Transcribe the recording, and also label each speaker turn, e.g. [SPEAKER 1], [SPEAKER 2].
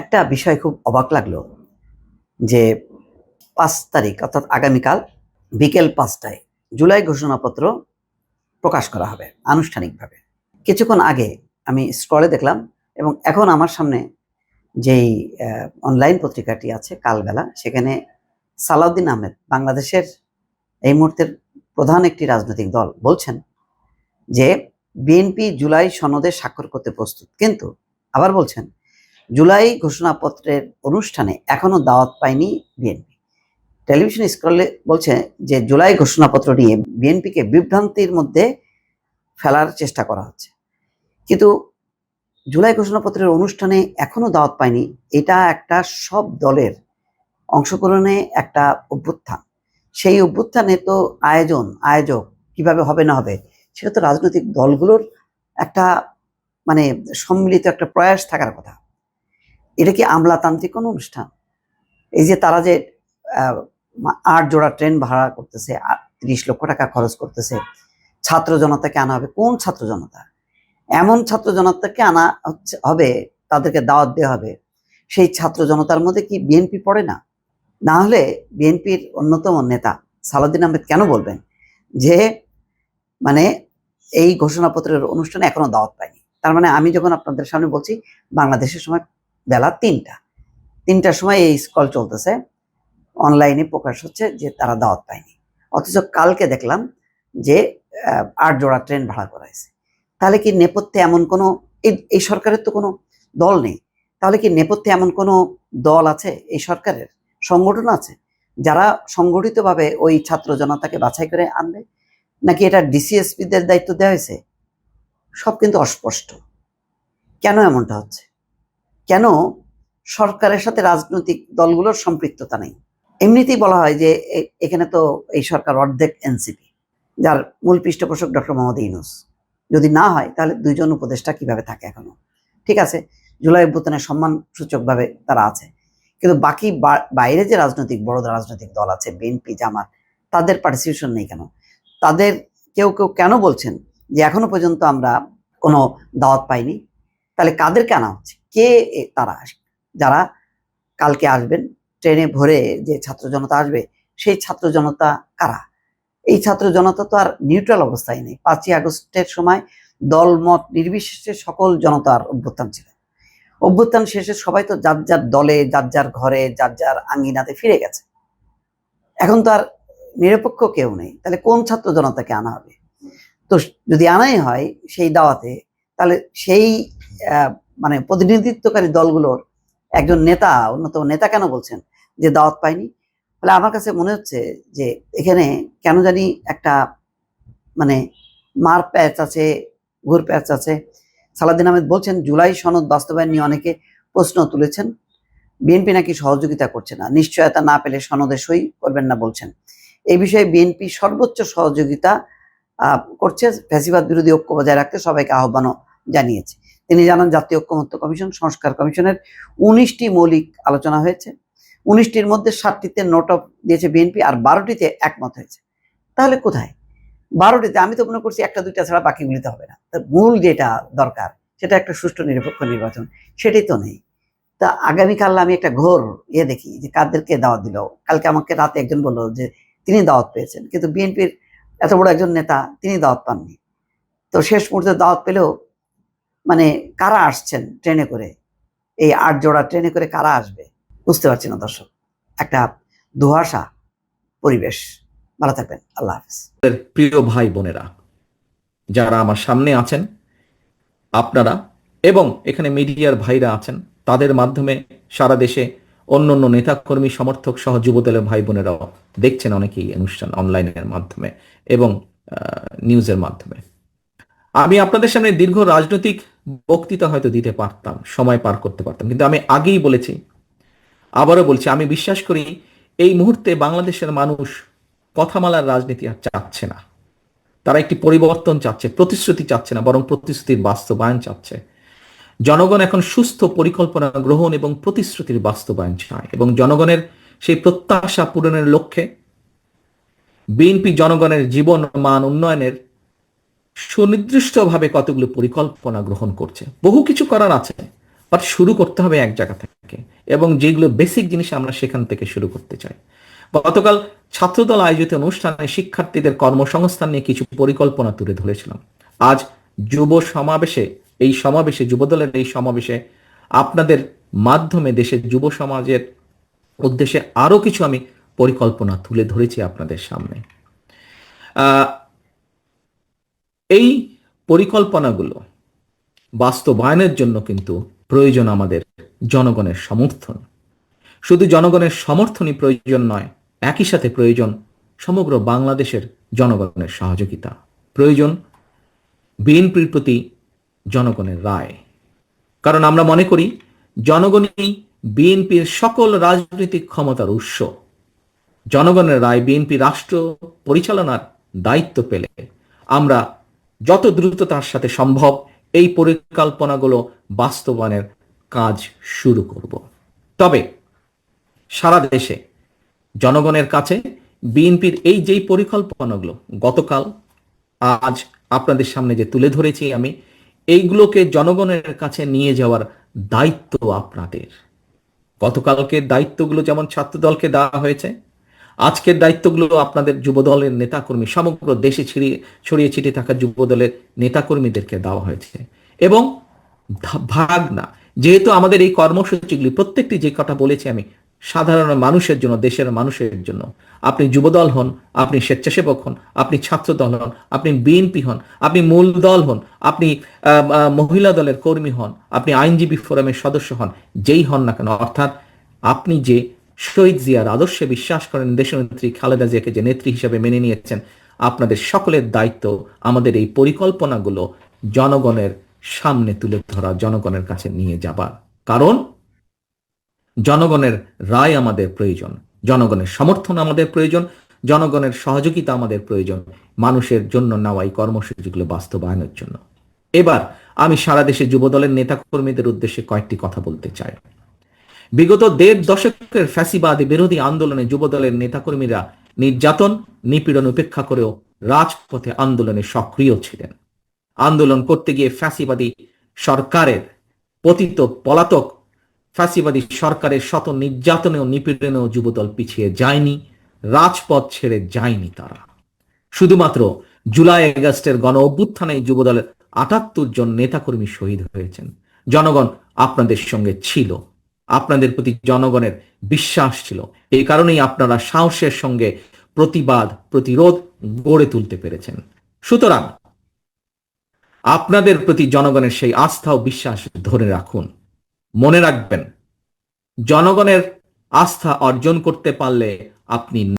[SPEAKER 1] একটা বিষয় খুব অবাক লাগল যে পাঁচ তারিখ, অর্থাৎ আগামীকাল বিকেল পাঁচটায় জুলাই ঘোষণাপত্র প্রকাশ করা হবে আনুষ্ঠানিকভাবে। কিছুক্ষণ আগে আমি স্ক্রলে দেখলাম এবং এখন আমার সামনে যেই অনলাইন পত্রিকাটি আছে, কালবেলা, সেখানে সালাউদ্দিন আহমেদ বাংলাদেশের এই মুহূর্তের প্রধান একটি রাজনৈতিক দল বলছেন যে বিএনপি জুলাই সনদে স্বাক্ষর করতে প্রস্তুত। কিন্তু আবার বলছেন, জুলাই ঘোষণাপত্রের অনুষ্ঠানে এখনও দাওয়াত পায়নি বিএনপি। টেলিভিশন স্ক্রলে বলছে যে, জুলাই ঘোষণাপত্র নিয়ে বিএনপিকে বিভ্রান্তির মধ্যে ফেলার চেষ্টা করা হচ্ছে। কিন্তু জুলাই ঘোষণাপত্রের অনুষ্ঠানে এখনও দাওয়াত পায়নি, এটা একটা সব দলের অংশগ্রহণে একটা অভ্যুত্থান। সেই অভ্যুত্থানে তো আয়োজন, আয়োজক কীভাবে হবে না হবে সেটা তো রাজনৈতিক দলগুলোর একটা মানে সম্মিলিত একটা প্রয়াস থাকার কথা। এটা কি আমলাতান্ত্রিক কোনো অনুষ্ঠান? এই যে তারা যে আট জোড়া ট্রেন ভাড়া করতেছে তিরিশ লক্ষ টাকা খরচ করতেছে, ছাত্র জনতাকে আনা হবে, কোন ছাত্র জনতা? এমন ছাত্র জনতাকে আনা হচ্ছে, হবে, তাদেরকে দাওয়াত দেওয়া হবে। সেই ছাত্র জনতার মধ্যে কি বিএনপি পড়ে না? না হলে বিএনপির অন্যতম নেতা সালাউদ্দিন আহমেদ কেন বলবেন যে মানে এই ঘোষণাপত্রের অনুষ্ঠানে এখনও দাওয়াত পায়নি তার মানে আমি যখন আপনাদের সামনে বলছি, বাংলাদেশের সময় বেলা তিনটা। তিনটার সময় এই স্কল চলতেছে। অনলাইনে প্রকাশ হচ্ছে যে তারা দাওয়াত পায়নি। অথচ কালকে দেখলাম যে আট জোড়া ট্রেন ভাড়া করা হয়েছে। তাহলে কি নেপথ্যে এমন কোনো এই সরকারের তো কোনো দল নেই। তাহলে কি নেপথ্যে এমন কোনো দল আছে এই সরকারের? সংগঠন আছে? যারা সংগঠিতভাবে ওই ছাত্র জনতাকে বাছাই করে আনবে? নাকি এটা ডিসিএসপিদের দায়িত্ব দেওয়া হয়েছে? সব কিন্তু অস্পষ্ট। কেন এমনটা হচ্ছে? কেন সরকারের সাথে রাজনৈতিক দলগুলোর সম্পৃক্ততা নেই? এমনিতেই বলা হয় যে এখানে তো এই সরকার অর্ধেক এনসিপি যার মূল পৃষ্ঠপোষক ডক্টর মোহাম্মদ ইউনুস। যদি না হয়, তাহলে দুইজন উপদেষ্টা কীভাবে থাকে এখনও? ঠিক আছে, জুলাই অভ্যুত্থানের সম্মান সূচকভাবে তারা আছে। কিন্তু বাকি বাইরে যে রাজনৈতিক, বড় রাজনৈতিক দল আছে বিএনপি জামাত, তাদের পার্টিসিপেশন নেই কেন? তাদের কেউ কেউ কেন বলছেন যে এখনও পর্যন্ত আমরা কোনো দাওয়াত পাইনি? তাহলে কাদেরকে আনা হচ্ছে? কে তারা যারা কালকে আসবেন, ট্রেনে ভরে যে ছাত্র জনতা আসবে, সেই ছাত্র জনতা কারা? এই ছাত্র জনতা তো আর নিউট্রাল অবস্থায় নেই। পাঁচই আগস্টের সময় দলমত নির্বিশেষে সকল জনতার অভ্যুত্থান ছিল। অভ্যুত্থান শেষে সবাই তো যার যার দলে, যার যার ঘরে, যার যার আঙ্গিনাতে ফিরে গেছে। এখন তো আর নিরপেক্ষ কেউ নেই, তাহলে কোন ছাত্র জনতাকে আনা হবে? তো যদি আনাই হয় সেই দাওয়াতে, তাহলে সেই মানে প্রতিনিধিত্বকারী দলগুলোর একজন নেতা, অন্যতম নেতা কেন বলছেন যে দাওয়াত পায়নি? তাহলে আমার কাছে মনে হচ্ছে যে এখানে কেন জানি একটা মানে মার প্যাচ আছে, ঘুর প্যাচ আছে। সালাদিন আহমেদ বলছেন, জুলাই সনদ বাস্তবায়ন নিয়ে অনেকে প্রশ্ন তুলেছেন। বিএনপি নাকি সহযোগিতা করছে না, নিশ্চয়তা না পেলে সনদে সই করবেন না বলছেন। এই বিষয়ে বিএনপি সর্বোচ্চ সহযোগিতা করছে। ফ্যাসিবাদ বিরোধী ঐক্য বজায় রাখতে সবাইকে আহ্বানও জানিয়েছে। তিনি জানান, জাতীয় ঐক্যমত্য কমিশন, সংস্কার কমিশনের উনিশটি মৌলিক আলোচনা হয়েছে। উনিশটির মধ্যে সাতটিতে নোট অফ দিয়েছে বিএনপি আর বারোটিতে একমত হয়েছে। তাহলে কোথায়? বারোটিতে, আমি তো মনে করছি একটা, দুইটা ছাড়া বাকিগুলিতে হবে না। তা মূল যেটা দরকার, সেটা একটা সুষ্ঠু নিরপেক্ষ নির্বাচন, সেটাই তো নেই। তা আগামীকাল আমি একটা ঘোর ইয়ে দেখি যে কাদেরকে দাওয়াত দিল। কালকে আমাকে রাতে একজন বলল যে তিনি দাওয়াত পেয়েছেন। কিন্তু বিএনপির এত বড় একজন নেতা তিনি দাওয়াত পাননি। তো শেষ মুহূর্তে দাওয়াত পেলেও মানে কারা আসছেন ট্রেনে করে? এই আট জোড়া ট্রেনে করে কারা আসবে? বুঝতে পারছি না দর্শক। একটা দুহাসা পরিবেশ। ভালো থাকবেন। আল্লাহ হাফিজ।
[SPEAKER 2] প্রিয় ভাই বোনেরা, যারা আমার সামনে আছেন, আপনারা এবং এখানে মিডিয়ার ভাইরা আছেন, তাদের মাধ্যমে সারা দেশে অন্য অন্য নেতাকর্মী, সমর্থক সহ যুবদলের ভাই বোনেরাও দেখছেন অনেকেই অনুষ্ঠান অনলাইনের মাধ্যমে এবং নিউজের মাধ্যমে। আমি আপনাদের সামনে দীর্ঘ রাজনৈতিক বক্তৃতা হয়তো দিতে পারতাম, সময় পার করতে পারতাম, কিন্তু আমি আগেই বলেছি, আবারও বলছি, আমি বিশ্বাস করি এই মুহূর্তে বাংলাদেশের মানুষ কথামালার রাজনীতি আর চাচ্ছে না। তারা একটি পরিবর্তন চাচ্ছে, প্রতিশ্রুতি চাচ্ছে না, বরং প্রতিশ্রুতির বাস্তবায়ন চাচ্ছে। জনগণ এখন সুস্থ পরিকল্পনা গ্রহণ এবং প্রতিশ্রুতির বাস্তবায়ন চায়। এবং জনগণের সেই প্রত্যাশা পূরণের লক্ষ্যে বিএনপি জনগণের জীবন মান উন্নয়নের সুনির্দিষ্টভাবে কতগুলো পরিকল্পনা গ্রহণ করছে, বহু কিছু করার আছে বাট শুরু করতে হবে এক জায়গা থেকে। এবং যেগুলো বেসিক জিনিস আমরা সেখান থেকে শুরু করতে চাই। গতকাল ছাত্রদল আয়োজিত অনুষ্ঠানে শিক্ষার্থীদের কর্মসংস্থান নিয়ে কিছু পরিকল্পনা তুলে ধরেছিলাম। আজ যুব সমাবেশে এই সমাবেশে, যুবদলের এই সমাবেশে আপনাদের মাধ্যমে দেশের যুব সমাজের উদ্দেশ্যে আরও কিছু আমি পরিকল্পনা তুলে ধরেছি আপনাদের সামনে। এই পরিকল্পনাগুলো বাস্তবায়নের জন্য কিন্তু প্রয়োজন আমাদের জনগণের সমর্থন। শুধু জনগণের সমর্থনই প্রয়োজন নয়, একই সাথে প্রয়োজন সমগ্র বাংলাদেশের জনগণের সহযোগিতা। প্রয়োজন বিএনপির প্রতি জনগণের রায়। কারণ আমরা মনে করি, জনগণই বিএনপির সকল রাজনৈতিক ক্ষমতার উৎস। জনগণের রায় বিএনপি রাষ্ট্র পরিচালনার দায়িত্ব পেলে আমরা যত দ্রুততার সাথে সম্ভব এই পরিকল্পনাগুলো বাস্তবায়নের কাজ শুরু করব। তবে সারা দেশে জনগণের কাছে বিএনপির এই যেই পরিকল্পনাগুলো গতকাল, আজ আপনাদের সামনে যে তুলে ধরেছি আমি এইগুলোকে জনগণের কাছে নিয়ে যাওয়ার দায়িত্ব আপনাদের। গতকালকের দায়িত্বগুলো যেমন ছাত্রদলকে দেওয়া হয়েছে, আজকের দায়িত্বগুলো আপনাদের যুবদলের নেতাকর্মী, সমগ্র দেশে ছড়িয়ে ছড়িয়ে ছিটিয়ে থাকা যুবদলের নেতাকর্মীদেরকে দেওয়া হয়েছে। এবং ভাগ না যেহেতু আমাদের এই কর্মসূচিগুলি, প্রত্যেকটি যে কথা বলেছি আমি সাধারণ মানুষের জন্য, দেশের মানুষের জন্য। আপনি যুবদল হন, আপনি স্বেচ্ছাসেবক হন, আপনি ছাত্রদল হন, আপনি বিএনপি হন, আপনি মূল দল হন, আপনি মহিলা দলের কর্মী হন, আপনি আইনজীবী ফোরামের সদস্য হন, যেই হন না কেন, অর্থাৎ আপনি যে শহীদ জিয়ার আদর্শে বিশ্বাস করেন, দেশনেত্রী খালেদা জিয়াকে যে নেত্রী হিসেবে মেনে নিয়েছেন, আপনাদের সকলের দায়িত্ব আমাদের এই পরিকল্পনাগুলো জনগণের সামনে তুলে ধরা, জনগণের কাছে নিয়ে যাবার। কারণ জনগণের রায় আমাদের প্রয়োজন, জনগণের সমর্থন আমাদের প্রয়োজন, জনগণের সহযোগিতা আমাদের প্রয়োজন, মানুষের জন্য নেওয়া এই কর্মসূচিগুলো বাস্তবায়নের জন্য। এবার আমি সারা দেশে যুবদলের নেতাকর্মীদের উদ্দেশ্যে কয়েকটি কথা বলতে চাই। বিগত দেড় দশকের ফ্যাসিবাদী বিরোধী আন্দোলনে যুবদলের নেতাকর্মীরা নির্যাতন, নিপীড়ন উপেক্ষা করেও রাজপথে আন্দোলনে সক্রিয় ছিলেন। আন্দোলন করতে গিয়ে ফ্যাসিবাদী সরকারের পতিত পলাতক ফ্যাসিবাদী সরকারের শত নির্যাতনে ও নিপীড়নেও যুবদল পিছিয়ে যায়নি, রাজপথ ছেড়ে যায়নি তারা। শুধুমাত্র জুলাই আগস্টের গণ অভ্যুত্থানে যুবদলের আটাত্তর জন নেতাকর্মী শহীদ হয়েছেন। জনগণ আপনাদের সঙ্গে ছিল, আপনাদের প্রতি জনগণের বিশ্বাস ছিল। এই কারণেই আপনারা সাহসের সঙ্গে প্রতিবাদ, প্রতিরোধ গড়ে তুলতে পেরেছেন। সুতরাং আপনাদের প্রতি জনগণের সেই আস্থা ও বিশ্বাস ধরে রাখুন। মনে রাখবেন জনগণের আস্থা অর্জন করতে পারলে আপনি